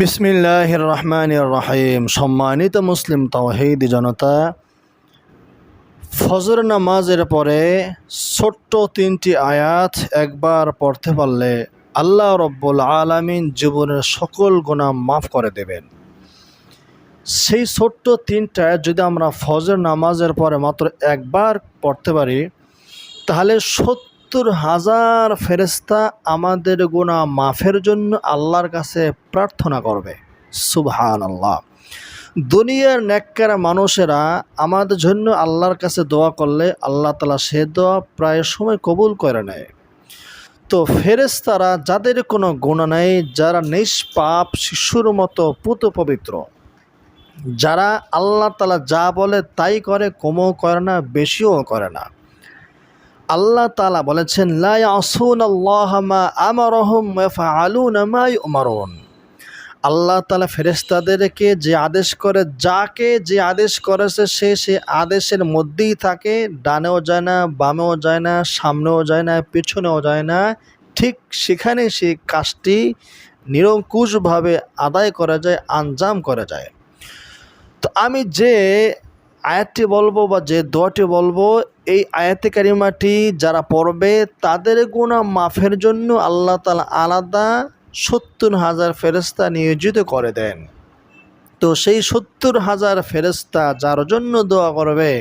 বিসমিল্লাহ রহমান রহিম সম্মানিত মুসলিম তাওহিদ জনতা, ফজর নামাজের পরে ছোট্ট তিনটি আয়াত একবার পড়তে পারলে আল্লাহ রব্বুল আলামিন জীবনের সকল গুণা মাফ করে দেবেন। সেই ছোট্ট তিনটা যদি আমরা ফজর নামাজের পরে মাত্র একবার পড়তে পারি, তাহলে সত্তর হাজার ফেরেস্তা আমাদের গুণা মাফের জন্য আল্লাহর কাছে প্রার্থনা করবে। সুবহান আল্লাহ দুনিয়ার নেককার মানুষেরা আমাদের জন্য আল্লাহর কাছে দোয়া করলে আল্লাহ তালা সে দোয়া প্রায় সময় কবুল করে নেয়। তো ফেরেস্তারা যাদের কোনো গুণা নেই, যারা নিষ্পাপ, শিশুর মতো পুত পবিত্র, যারা আল্লাহ তালা যা বলে তাই করে, কমও করে না, বেশিও করে না। আল্লাহ তালা বলেছেন আল্লাহ তালা ফেরেস্তাদেরকে যে আদেশ করে, যাকে যে আদেশ করেছে, সে সে আদেশের মধ্যেই থাকে, ডানেও যায় না, বামেও যায় না, সামনেও যায় না, পেছনেও যায় না। ঠিক সেখানে সে কাজটি নিরঙ্কুশভাবে আদায় করা যায়, আঞ্জাম করা যায়। তো আমি যে আয়াতটি বলব বা যে দোয়াটি বলব, এই আয়াতে কারিমাটি যারা পড়বে, তাদের গুণা মাফের জন্য আল্লাহ তালা আলাদা সত্তর হাজার ফেরেস্তা নিয়োজিত করে দেন। তো সেই সত্তর হাজার ফেরেস্তা যার জন্য দোয়া করবে,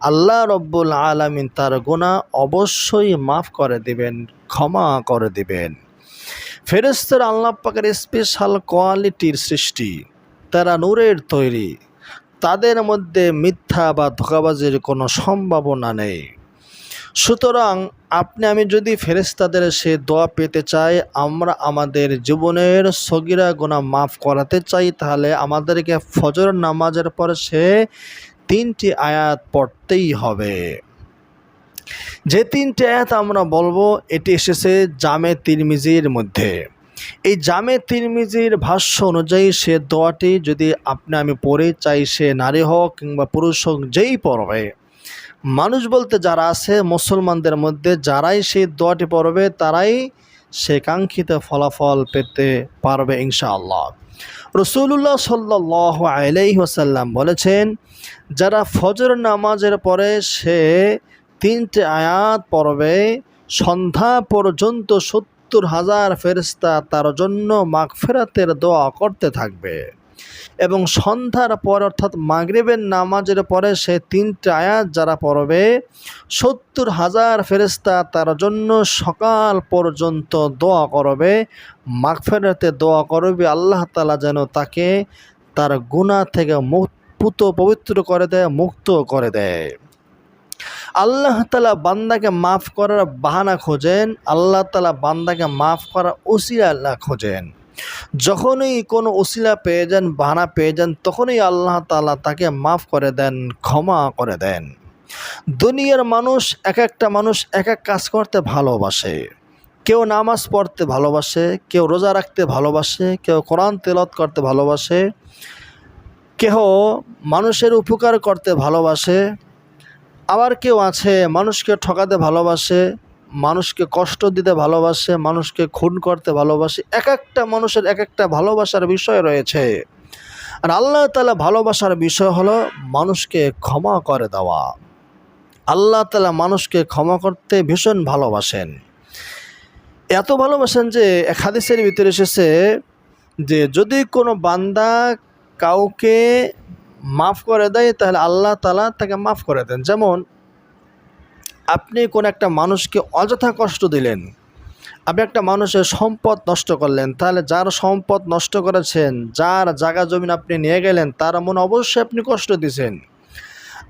আল্লাহ রব্বুল আলমিন তার গুণা অবশ্যই মাফ করে দিবেন, ক্ষমা করে দিবেন। ফেরেস্তার আল্লাহ পাকের স্পেশাল কোয়ালিটির সৃষ্টি, তারা নূরের তৈরি। তাদের মধ্যে মিথ্যা বা ধোকাবাজির কোনো সম্ভাবনা নেই। সুতরাং আপনি, আমি যদি ফেরেস্তাদের সে দোয়া পেতে চাই, আমরা আমাদের জীবনের সগিরা গোনা মাফ করাতে চাই, তাহলে আমাদেরকে ফজর নামাজের পর সে তিনটি আয়াত পড়তেই হবে। যে তিনটি আয়াত আমরা বলব, এটি এসেছে জামে তিরমিজির মধ্যে। এই জামে তিরমিজির ভাষ্য অনুযায়ী সে দোয়াটি যদি আপনি আমি পড়ে চাই সে নারী হোক কিংবা পুরুষ হোক, যেই পড়বে। মানুষ বলতে যারা আছে, মুসলমানদের মধ্যে যারাই সেই দোয়াটি পড়বে, তারাই সে কাঙ্ক্ষিত ফলাফল পেতে পারবে ইনশাআল্লাহ। রসুল্লাহ সাল্লাহ আলাই ওসাল্লাম বলেছেন, যারা ফজর নামাজের পরে সে তিনটে আয়াত পড়বে, সন্ধ্যা পর্যন্ত সত্তর হাজার ফেরিস্তা তার জন্য মাগফেরাতের দোয়া করতে থাকবে। এবং সন্ধ্যার পর, অর্থাৎ মাগরিবের নামাজের পরে সে তিনটা আয়াত যারা পড়বে, সত্তর হাজার ফেরিস্তা তার জন্য সকাল পর্যন্ত দোয়া করবে, মাগফেরাতে দোয়া করবে, আল্লাহ তালা যেন তাকে তার গুণা থেকে মুক্ত পবিত্র করে দেয়, মুক্ত করে দেয়। আল্লাহ তালা বান্দাকে মাফ করার বাহানা খোঁজেন, আল্লাহ তালা বান্দাকে মাফ করার ওসিলা খোঁজেন। যখনই কোনো ওসিলা পেয়ে যান, বাহানা পেয়ে যান, তখনই আল্লাহ তালা তাকে মাফ করে দেন, ক্ষমা করে দেন। দুনিয়ার মানুষ এক একটা মানুষ এক এক কাজ করতে ভালোবাসে। কেউ নামাজ পড়তে ভালোবাসে, কেউ রোজা রাখতে ভালোবাসে, কেউ কোরআন তেলত করতে ভালোবাসে, কেহ মানুষের উপকার করতে ভালোবাসে আবার কেউ আছে, মানুষকে ঠকাতে ভালোবাসে, মানুষকে কষ্ট দিতে ভালোবাসে, মানুষকে খুন করতে ভালোবাসে, এক একটা মানুষের এক একটা ভালোবাসার বিষয় রয়েছে। আর আল্লাহ তালা ভালোবাসার বিষয় হলো মানুষকে ক্ষমা করে দেওয়া। আল্লাহ তালা মানুষকে ক্ষমা করতে ভীষণ ভালোবাসেন। এত ভালোবাসেন যে হাদিসের ভিতরে এসেছে যে যদি কোনো বান্দা কাউকে মাফ করে দেয়, তাহলে আল্লাহ তালা তাকে মাফ করে দেন। যেমন, আপনি কোন একটা মানুষকে অযথা কষ্ট দিলেন, আপনি একটা মানুষের সম্পদ নষ্ট করলেন, তাহলে যার সম্পদ নষ্ট করেছেন, যার জায়গা জমিন আপনি নিয়ে গেলেন, তার মনে অবশ্যই আপনি কষ্ট দিয়েছেন।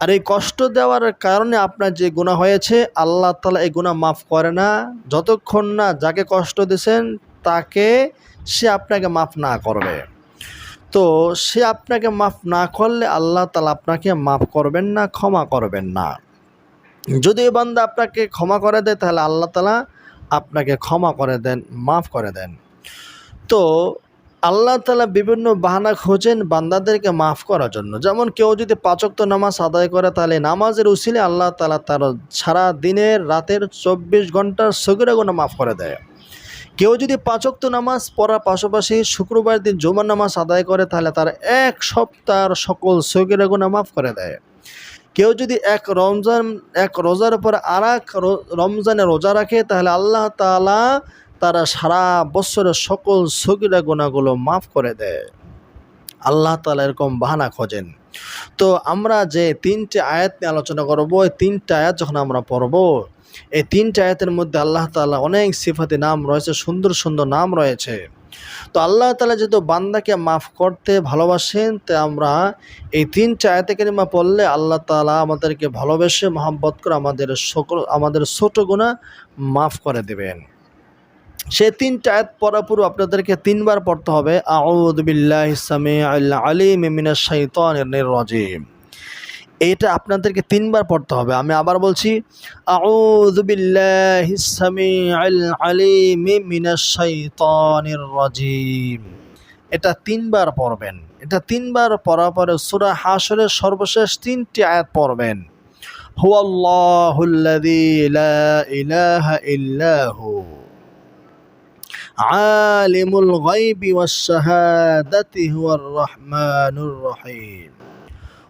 আর এই কষ্ট দেওয়ার কারণে আপনার যে গুণা হয়েছে, আল্লাহ তালা এই গুণা মাফ করে না। যতক্ষণ না যাকে কষ্ট দিয়েছেন, তাকে সে আপনাকে মাফ না করবে। তো সে আপনাকে মাফ না করলে আল্লাহ তালা আপনাকে মাফ করবেন না, ক্ষমা করবেন না। যদি এই বান্দা আপনাকে ক্ষমা করে দেয়, তাহলে আল্লাহ তালা আপনাকে ক্ষমা করে দেন, মাফ করে দেন। তো আল্লাহ তালা বিভিন্ন বাহানা খোঁজেন বান্দাদেরকে মাফ করার জন্য। যেমন কেউ যদি পাচক্ত নামাজ আদায় করে, তাহলে নামাজের উসিলে আল্লাহ তালা তার সারা দিনের, রাতের চব্বিশ ঘণ্টার সগিরা গুণা মাফ করে দেয়। কেউ যদি পাঁচক্ত নামাজ পড়ার পাশাপাশি শুক্রবার দিন জুমার নামাজ আদায় করে, তাহলে তার এক সপ্তাহের সকল সগিরা গুণা মাফ করে দেয়। কেউ যদি এক রমজান, এক রোজার পর আর এক রমজানে রোজা রাখে, তাহলে আল্লাহ তাআলা তারা সারা বছরের সকল সগিরা গুণাগুলো মাফ করে দেয়। আল্লাহ তালা এরকম বাহানা খোঁজেন। তো আমরা যে তিনটে আয়াত নিয়ে আলোচনা করব এই তিনটে আয়াত যখন আমরা পড়ব এই তিনটে আয়াতের মধ্যে আল্লাহ তাআলা অনেক সিফাতি নাম রয়েছে, সুন্দর সুন্দর নাম রয়েছে। তো আল্লাহ তালা যেহেতু বান্দাকে মাফ করতে ভালোবাসেন, তো আমরা এই তিন আয়াতে কেরিমা পড়লে আল্লাহ তালা আমাদেরকে ভালোবেসে, মহাব্বত করে আমাদের সকল আমাদের ছোট গুণা মাফ করে দেবেন। সে তিন আয়াত পড়া পুরো আপনাদেরকে তিনবার পড়তে হবে। আউযু বিল্লাহি আল্লাহ আলিম মিনাশ শাইতানির রাজিম। এটা আপনাদেরকে তিনবার পড়তে হবে আমি আবার বলছি আউযু বিল্লাহি সামিউল আলিম মিনাশ শাইতানির রাজিম এটা তিনবার পড়বেন এটা তিনবার পড়ার পরে সূরা হাশরের সর্বশেষ তিনটি আয়াত পড়বেন হুয়াল্লাহুল্লাযী লা ইলাহা ইল্লাহু عالم الغيب والشهادة هو الرحمن الرحيم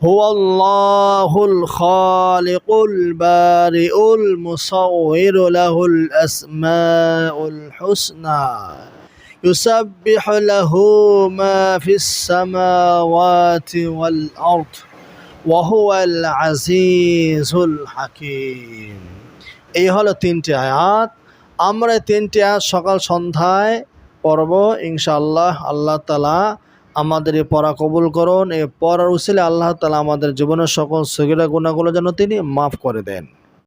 هو الله الخالق البارئ المصور له الأسماء الحسنى يسبح له ما في السماوات والأرض وهو العزيز الحكيم এই হলো তিনটি আয়াত আমরা এই তিনটি আয়াত সকাল সন্ধ্যায় পড়ব ইনশাআল্লাহ আল্লাহ তালা আমাদের এই পড়া কবুল করুন। এই পড়ার উচিলে আল্লাহ তালা আমাদের জীবনের সকল সগিরা গুণাগুলো যেন তিনি মাফ করে দেন।